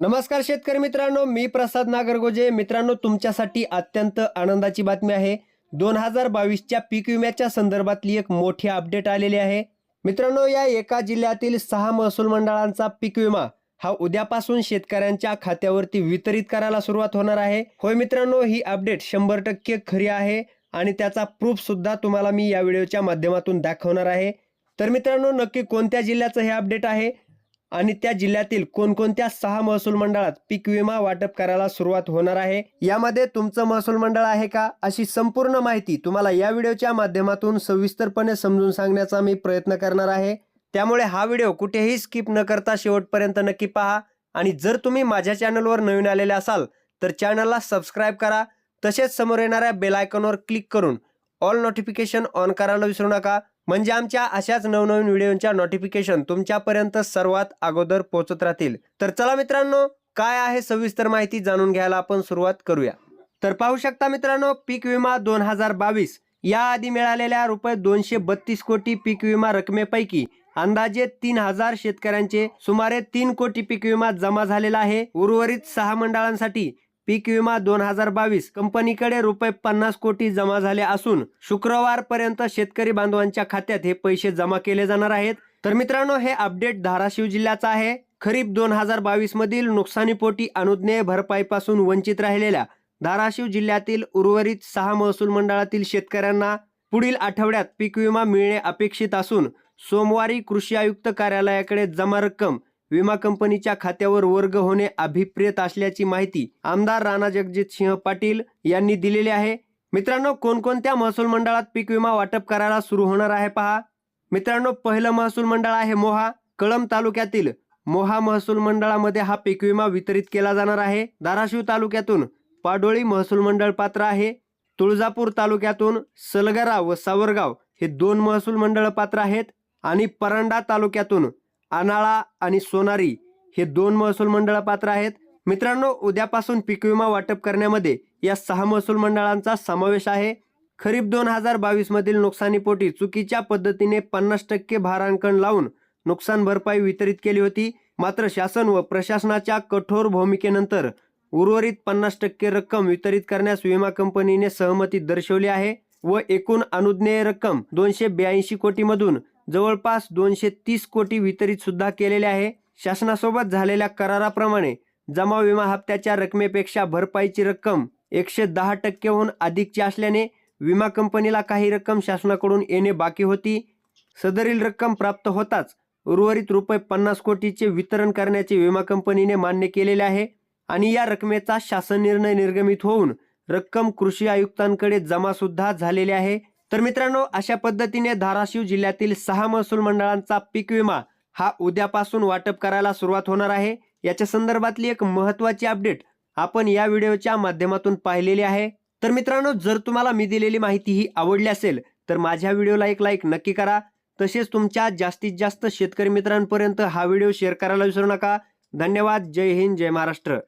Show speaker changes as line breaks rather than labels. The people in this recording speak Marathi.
नमस्कार शेतकरी मित्रांनो मी प्रसाद नागरगोजे. मित्रांनो तुमच्यासाठी अत्यंत आनंदाची बातमी आहे. दोन हजार बावीसच्या पीक विम्याच्या संदर्भातली एक मोठी अपडेट आलेली आहे. मित्रांनो या एका जिल्ह्यातील सहा महसूल मंडळांचा पीक विमा हा उद्यापासून शेतकऱ्यांच्या खात्यावरती वितरित करायला सुरुवात होणार आहे. होय मित्रांनो ही अपडेट शंभर टक्के खरी आहे आणि त्याचा प्रूफ सुद्धा तुम्हाला मी या व्हिडिओच्या माध्यमातून दाखवणार आहे. तर मित्रांनो नक्की कोणत्या जिल्ह्याचं हे अपडेट आहे? आणि त्या जिल्ह्यातील कोणकोणत्या सहा महसूल मंडळात पीक विमा वाटप करायला सुरुवात होणार आहे यामध्ये तुमचं महसूल मंडळ आहे का? अशी संपूर्ण माहिती तुम्हाला या व्हिडिओच्या माध्यमातून सविस्तरपणे समजून सांगण्याचा मी प्रयत्न करणार आहे. त्यामुळे हा व्हिडिओ कुठेही स्किप न करता शेवटपर्यंत नक्की पहा. आणि जर तुम्ही माझ्या चॅनलवर नवीन आलेले असाल तर चॅनलला सबस्क्राईब करा. तसेच समोर येणाऱ्या बेल आयकॉनवर क्लिक करून ऑल नोटिफिकेशन ऑन करायला विसरू नका. म्हणजे आमच्या अशाच नवनवीन व्हिडिओच्या नोटिफिकेशन तुमच्यापर्यंत सर्वात अगोदर पोहोचत राहतील. तर चला मित्रांनो काय आहे सविस्तर माहिती जाणून घ्यायला आपण सुरुवात करूया. तर पाहू शकता मित्रांनो पीक विमा दोन हजार बावीस. याआधी मिळालेल्या रुपये दोनशे बत्तीस कोटी पीक विमा रकमेपैकी अंदाजे तीन हजार शेतकऱ्यांचे सुमारे तीन कोटी पीक विमा जमा झालेला आहे. उर्वरित सहा मंडळांसाठी पीक विमा दोन हजार बावीस कंपनीकडे रुपये पन्नास कोटी जमा झाले असून शुक्रवार पर्यंत शेतकरी बांधवांच्या खात्यात हे पैसे जमा केले जाणार आहेत. तर मित्रांनो हे अपडेट धाराशिव जिल्ह्याचं आहे. खरीप दोन हजार बावीस मधील नुकसानीपोटी अनुज्ञेय भरपाईपासून वंचित राहिलेल्या धाराशिव जिल्ह्यातील उर्वरित सहा महसूल मंडळातील शेतकऱ्यांना पुढील आठवड्यात पीक विमा मिळणे अपेक्षित असून सोमवारी कृषी आयुक्त कार्यालयाकडे जमा रक्कम विमा कंपनीच्या खात्यावर वर्ग होणे अभिप्रेत असल्याची माहिती आमदार राणा जगजित सिंह पाटील यांनी दिलेली आहे. मित्रांनो कोणकोणत्या महसूल मंडळात पीक विमा वाटप करायला सुरू होणार आहे पहा. मित्रांनो पहिलं महसूल मंडळ आहे मोहा. कळम तालुक्यातील मोहा महसूल मंडळामध्ये हा पीक विमा वितरित केला जाणार आहे. धाराशिव तालुक्यातून पाडोळी महसूल मंडळ पात्र आहे. तुळजापूर तालुक्यातून सलगरा व सावरगाव हे दोन महसूल मंडळ पात्र आहेत. आणि परांडा तालुक्यातून आनाळा आणि सोनारी हे दोन महसूल मंडळ पात्र आहेत. मित्रांनो उद्यापासून पीक विमा वाटप करण्यामध्ये या सहा महसूल मंडळांचा समावेश आहे. खरीप दोन हजार बावीस मधील नुकसानीपोटी चुकीच्या पद्धतीने पन्नास टक्के भारांकन लावून नुकसान भरपाई वितरित केली होती. मात्र शासन व प्रशासनाच्या कठोर भूमिकेनंतर उर्वरित पन्नास टक्के रक्कम वितरित करण्यास विमा कंपनीने सहमती दर्शवली आहे व एकूण अनुज्ञेय रक्कम दोनशे ब्याऐंशी कोटीमधून जवळपास दोनशे तीस कोटी वितरित सुद्धा केलेले आहे. शासनासोबत झालेल्या कराराप्रमाणे जमा विमा हप्त्याच्या रकमेपेक्षा भरपाईची रक्कम एकशे दहा टक्केहून अधिकची असल्याने विमा कंपनीला काही रक्कम शासनाकडून येणे बाकी होती. सदरील रक्कम प्राप्त होताच उर्वरित रुपये पन्नास कोटीचे वितरण करण्याचे विमा कंपनीने मान्य केलेले आहे आणि या रकमेचा शासन निर्णय निर्गमित होऊन रक्कम कृषी आयुक्तांकडे जमा सुद्धा झालेले आहे. तर मित्रांनो अशा पद्धतीने धाराशिव जिल्ह्यातील सहा महसूल मंडळांचा पीक विमा हा उद्यापासून वाटप करायला सुरुवात होणार आहे. याच्या संदर्भातली एक महत्वाची अपडेट आपण या व्हिडिओच्या माध्यमातून पाहिलेली आहे. तर मित्रांनो जर तुम्हाला मी दिलेली माहिती ही आवडली असेल तर माझ्या व्हिडिओला एक लाईक नक्की करा. तसेच तुमच्या जास्तीत जास्त शेतकरी मित्रांपर्यंत हा व्हिडिओ शेअर करायला विसरू नका. धन्यवाद. जय हिंद. जय महाराष्ट्र.